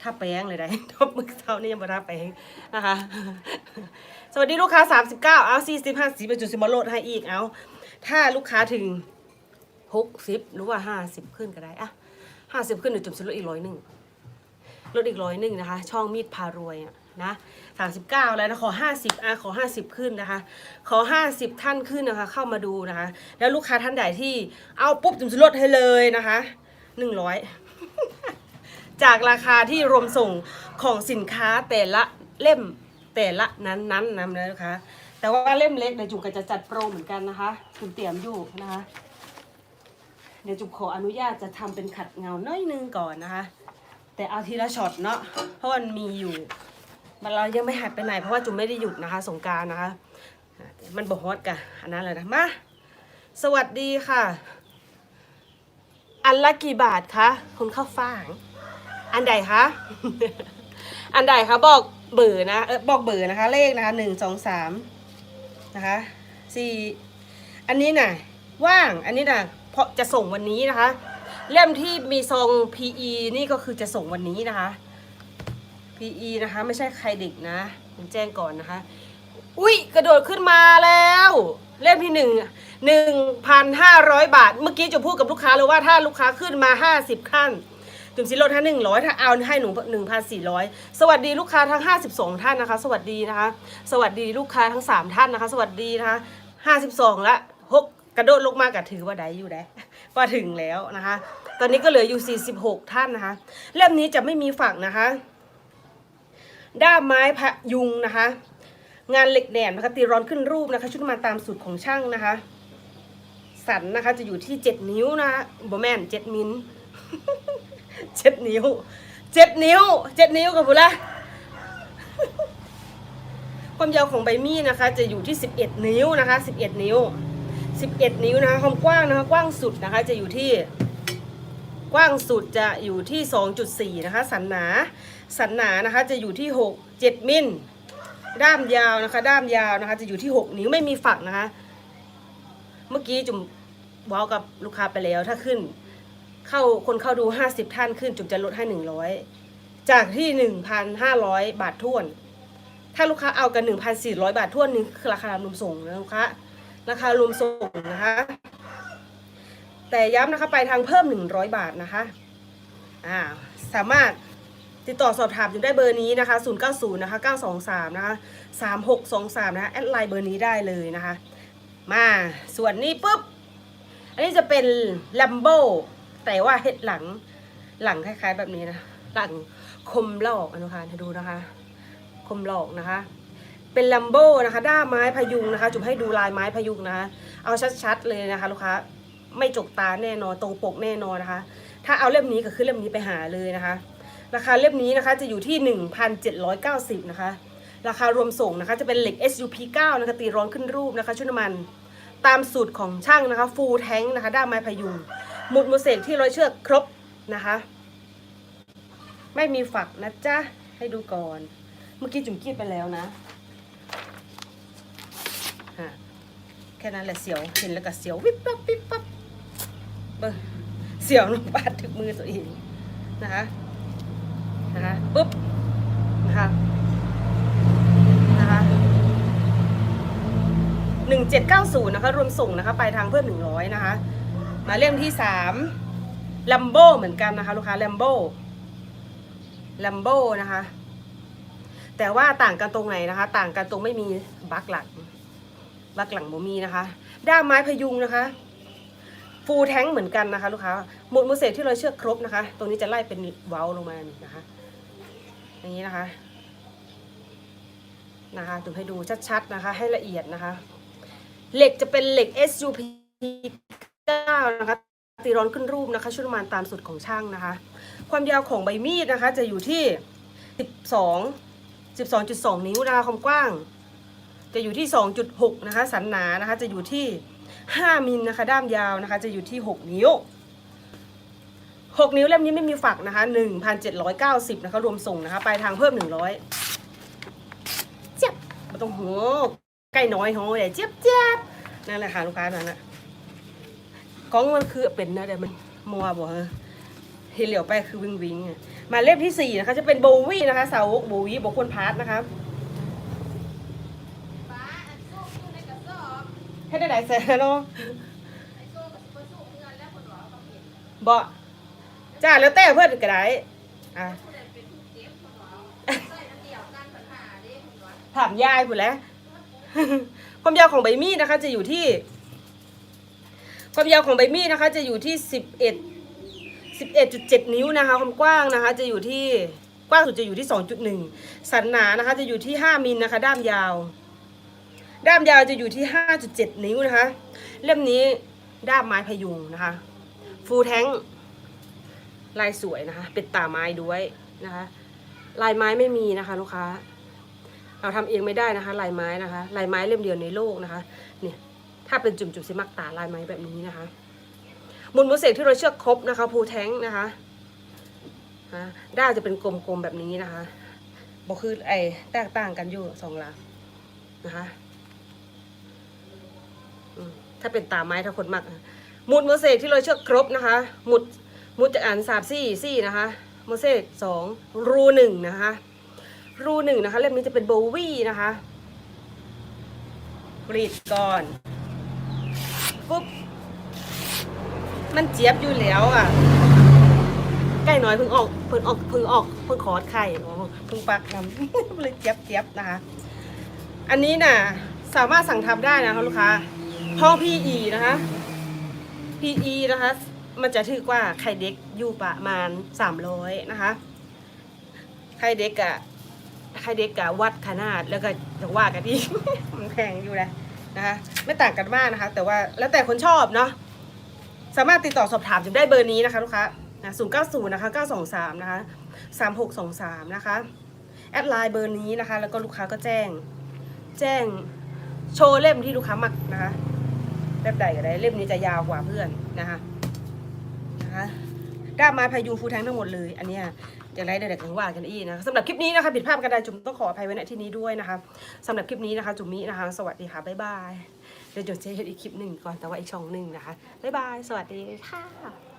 ถ้าแป้งเลยได้ทบมือเท้านี่ยังบ่ทาแป้งนะคะ สวัสดีลูกค้า 39 เอา 40 50เป็นจุดสิมาโลดให้อีกเอา ถ้าลูกค้าถึง 60 หรือว่า 50 ขึ้นก็ได้อะ50 ขึ้นเดี๋ยวจุ่มสิลดอีกร้อยหนึ่งลดอีกร้อยหนึ่งนะคะ ช่องมีดพารวยอะนะ39แล้วนะขอ50อะขอ50ขึ้นนะคะ ขอ50ท่านขึ้นนะคะ เข้ามาดูนะคะ แล้วลูกค้าท่านใดที่เอาปุ๊บจุ่มสิลดให้เลยนะคะ100 จากราคาที่รวมส่งของสินค้าแต่ละเล่มแต่ละนั้นๆนนำนะคะ แต่ว่าเล่มเล็กเดี๋ยวจุ๋มก็จะจัดโปรเหมือนกันนะคะจุ๋มเตรียมอยู่นะคะ เดี๋ยวจุ๋มขออนุญาตจะทำเป็นขัดเงาน้อยนึงก่อนนะคะ แต่เอาทีละช็อตเนาะเพราะมันมีอยู่ มันเรายังไม่หายไปไหน เพราะว่าจุ๋มไม่ได้หยุดนะคะ สงการนะคะ มันบอกฮอตกันอันนั้นเลยนะมาสวัสดีค่ะ อันละกี่บาทคะคุณข้าวฟ่าง อันใดคะ อันใดคะบอกเบอร์นะเออบอกเบอร์นะคะ เลขนะคะหนึ่งสองสามนะคะสี่อันนี้น่ะว่างอันนี้น่ะเพราะจะส่งวันนี้นะคะ เล่มที่มีซอง PE นี่ก็คือจะส่งวันนี้นะคะ PE นะคะไม่ใช่ใครเด็กนะผมแจ้งก่อนนะคะ อุ้ยกระโดดขึ้นมาแล้ว เล่มที่หนึ่งหนึ่งพันห้าร้อยบาท เมื่อกี้จะพูดกับลูกค้าเลยว่าถ้าลูกค้าขึ้นมาห้าสิบขั้น จุ่มสิลดให้หนึ่งร้อยถ้าเอาให้หนูหนึ่งพันสี่ร้อยสวัสดีลูกค้าทั้งห้าสิบสองท่านนะคะ สวัสดีนะคะ สวัสดีลูกค้าทั้งสามท่านนะคะ สวัสดีนะคะห้าสิบสองละหกกระโดดลงมากับถือว่าได้อยู่ได้ว่าถึงแล้วนะคะ ตอนนี้ก็เหลืออยู่สี่สิบหกท่านนะคะ เล่มนี้จะไม่มีฝักนะคะ ด้ามไม้พะยุงนะคะ งานเหล็กแหนมนะคะตีร้อนขึ้นรูปนะคะ ชุดมาตามสูตรของช่างนะคะ สันนะคะจะอยู่ที่เจ็ดนิ้วนะคะบแมนเจ็ดมิล เจ็ดนิ้วเจ็ดนิ้วเจ็ดนิ้วกับพุละความยาวของใบมีดนะคะ จะอยู่ที่สิบเอ็ดนิ้วนะคะสิบเอ็ดนิ้วสิบเอ็ดนิ้วนะคะความกว้างนะคะกว้างสุดนะคะ จะอยู่ที่กว้างสุดจะอยู่ที่สองจุดสี่นะคะสันหนาสันหนานะคะจะอยู่ที่หกเจ็ดมิลด้ามยาวนะคะ ด้ามยาวนะคะ จะอยู่ที่6นิ้วไม่มีฝักนะคะ เมื่อกี้จุ๋มเว้ากับลูกค้าไปแล้วถ้าขึ้น เข้าคนเข้าดู 50 ท่านขึ้นจุ๋มจะลดให้ 100 จากที่ 1,500 บาทท้วน ถ้าลูกค้าเอากัน 1,400 บาทท้วนนี่คือราคารวมส่งนะลูกค้าราคารวมส่งนะคะแต่ย้ำนะคะไปทางเพิ่ม 100 บาทนะคะอ่าสามารถติดต่อสอบถามอยู่ได้เบอร์นี้นะคะ 090 นะคะ 923 นะคะ 3623 นะคะแอดไลน์เบอร์นี้ได้เลยนะคะ มาส่วนนี้ปุ๊บ อันนี้จะเป็นลัมโบ แต่ว่าเห็ดหลังหลังคล้าย ๆ แบบนี้นะหลังคมหลอกอนุคารให้ดูนะคะ คมหลอกนะคะ เป็นลัมโบนะคะด้ามไม้พยุงนะคะ จุ๋มให้ดูลายไม้พยุงนะคะ เอาชัดๆเลยนะคะ ลูกค้าไม่จกตาแน่นอนตรงปกแน่นอนนะคะ ถ้าเอาเล่มนี้ก็คือเล่มนี้ไปหาเลยนะคะราคาเล่มนี้นะคะจะอยู่ที่ 1,790 นะคะ ราคารวมส่งนะคะจะเป็นเหล็ก SUP 9นะคะตีร้อนขึ้นรูปนะคะ ชุดน้ำมัน ตามสูตรของช่างนะคะ ฟูลแทงนะคะ ด้ามไม้พยุง หมุดโมเสกที่ร้อยเชือกครบนะคะ ไม่มีฝักนะจ๊ะ ให้ดูก่อน เมื่อกี้จุ๋มกีดไปแล้วนะฮะแค่นั้นแหละเสียวเห็นแล้วก็เสียววิบปั๊บวิบปั๊บเบิ่งเสียวลงบาดถึงมือตัวเองนะคะนะคะปุ๊บนะคะนะคะหนึ่งเจ็ดเก้าศูนย์นะคะรวมส่งนะคะไปทางเพิ่มหนึ่งร้อยนะคะ มาเล่มที่สามลัมโบเหมือนกันนะคะลูกค้าลัมโบลัมโบนะคะ แต่ว่าต่างกันตรงไหนนะคะ ต่างกันตรงไม่มีบักหลังบักหลังโมมีนะคะ ด้ามไม้พยุงนะคะฟูลแท้งเหมือนกันนะคะ ลูกค้าหมุดมือเสกที่เราเชือกครบนะคะ ตรงนี้จะไล่เป็นเว้าลงมานะคะ อย่างนี้นะคะนะคะถึงให้ดูชัดๆนะคะ ให้ละเอียดนะคะ เหล็กจะเป็นเหล็ก SUP 9นะคะตีร้อนขึ้นรูปนะคะชุดประมาณตามสูตรของช่างนะคะ ความยาวของใบมีดนะคะ จะอยู่ที่ 12 12.2 นิ้วนะคะความกว้าง จะอยู่ที่ 2.6 นะคะ สันหนานะคะ จะอยู่ที่ 5มิลนะคะ ด้ามยาวนะคะ จะอยู่ที่ 6 นิ้ว 6 นิ้วเล่มนี้ไม่มีฝักนะคะ1,790นะคะรวมส่งนะคะปลายทางเพิ่ม 100เจี๊ยบไม่ต้องโหใกล้น้อยโหใหญ่เจี๊ยบเจี๊ยบนั่นแหละค่ะลูกค้านั่นแหละ ของมันคือเป็นนะแต่มันมัวบ่ฮะเห็นเหลียวไปคือวิงวิงอะมาเล่มที่สี่นะคะ จะเป็นโบวี่นะคะสาวกโบวี่บุคคลพาร์ทนะคะให้ได้หลายแสนเนาะไอ้โซ่กับซุปเปอร์โซ่เงินแล้วบอกจ้าแล้วแต่เพื่อนก็ได้อะผู้ใดถามยายผู้แล้วความยาวของใบมีดนะคะ จะอยู่ที่ ความยาวของใบมีดนะคะ จะอยู่ที่สิบเอ็ดสิบเอ็ดจุดเจ็ดนิ้วนะคะ ความกว้างนะคะ จะอยู่ที่กว้างสุดจะอยู่ที่สองจุดหนึ่งสันหนานะคะ จะอยู่ที่ห้ามิลนะคะ ด้ามยาว ด้ามยาวจะอยู่ที่ห้าจุดเจ็ดนิ้วนะคะ เล่มนี้ด้ามไม้พยุงนะคะ ฟูแท้งลายสวยนะคะ เป็นตาไม้ด้วยนะคะ ลายไม้ไม่มีนะคะ ลูกค้า เราทำเองไม่ได้นะคะ ลายไม้นะคะ ลายไม้เล่มเดียวในโลกนะคะ เนี่ย ถ้าเป็นจุ่มจุ่มซิมักตาลายไม้แบบนี้นะคะมุนมุเสกที่เราเชือกครบนะคะภูแท้งนะคะฮะด้าจะเป็นกลมๆแบบนี้นะคะบอกคือไอ้แตกต่างกันอยู่สองหลังนะคะถ้าเป็นตาไม้ถ้าคนมักมุดมุเสกที่เราเชือกครบนะคะมุดมุดจากอันสามซี่ซี่นะคะมุเสกสองรูหนึ่งนะคะรูหนึ่งนะคะเล่มนี้จะเป็นโบวี่นะคะกรีดก่อน ปุ๊บ มันเจี๊ยบอยู่แล้วอะใกล้น้อยเพิ่งออกเพิ่งออกเพิ่งออกเพิ่งคอดไข่เพิ่งปักน้ำเลยเจี๊ยบเจี๊ยบนะคะ อันนี้น่ะ สามารถสั่งทำได้นะคะลูกค้าห้อง PE นะคะ PE นะคะ มันจะถือกว่าไข่เด็กอยู่ประมาณ300นะคะ ไข่เด็กอะไข่เด็กกะวัดขนาดแล้วก็จะว่ากันที่มันแพงอยู่นะ นะคะไม่ต่างกันมากนะคะ แต่ว่าแล้วแต่คนชอบเนาะสามารถติดต่อสอบถามจุมได้เบอร์นี้นะคะลูกค้านะศูนย์เก้าศูนย์นะคะเก้าสองสามนะคะสามหกสองสามนะคะแอดไลน์เบอร์นี้นะคะ แล้วก็ลูกค้าก็แจ้ง แจ้งโชว์เล่มที่ลูกค้ามักนะคะเล่มใดก็ได้เล่มนี้จะยาวกว่าเพื่อนนะคะนะคะด้ามไม้พายุฟูแทงทั้งหมดเลย อันเนี้ย อย่างไรเดี๋ยวเด็กถึงว่ากันอีกนะสำหรับคลิปนี้นะคะผิดภาพกันไดจุ๋มต้องขออภัยไว้ณที่นี้ด้วยนะคะสำหรับคลิปนี้นะคะจุ๋มมินะคะ สวัสดีค่ะบ๊ายบายเดี๋ยวจุ๋มจะเห็นอีกคลิปหนึ่งก่อนแต่ว่าอีกช่องหนึ่งนะคะบ๊ายบาย สวัสดีค่ะ